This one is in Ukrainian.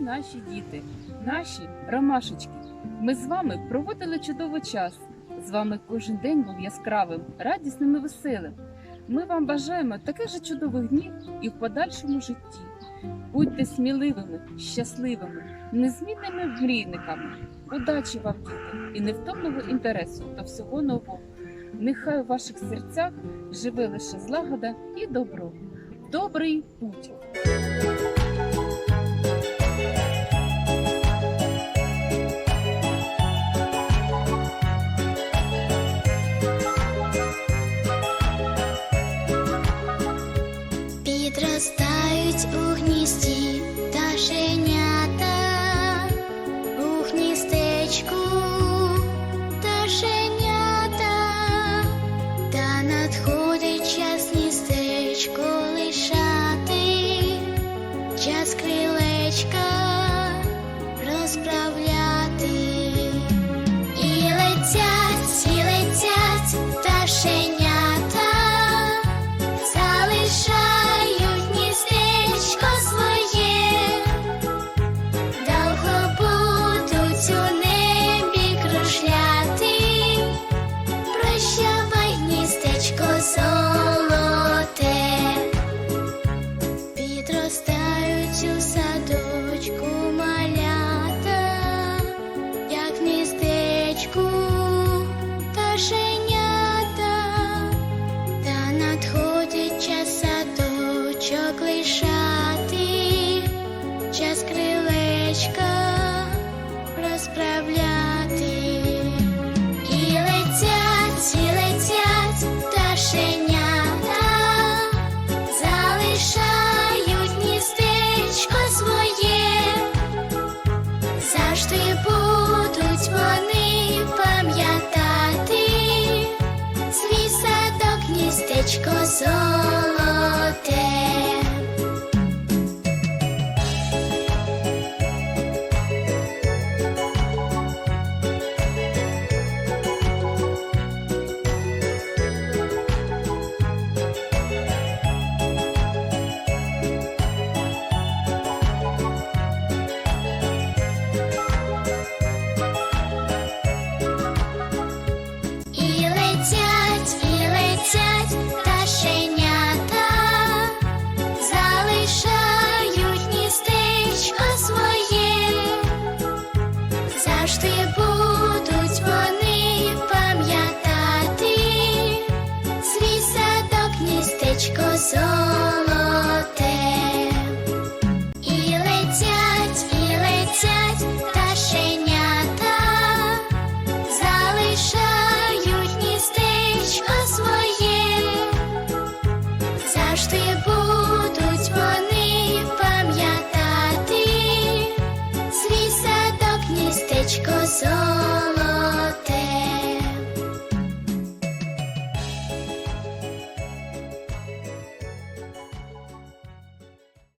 наші діти, наші ромашечки. Ми з вами проводили чудовий час. З вами кожен день був яскравим, радісним і веселим. Ми вам бажаємо таких же чудових днів і в подальшому житті. Будьте сміливими, щасливими, незмінними мрійниками. Удачі вам, діти, і невтомного інтересу до всього нового. Нехай у ваших серцях живе лише злагода і добро. Добрий путь! надходить час ністечко. Стрічок лишати час крилечка розправляти.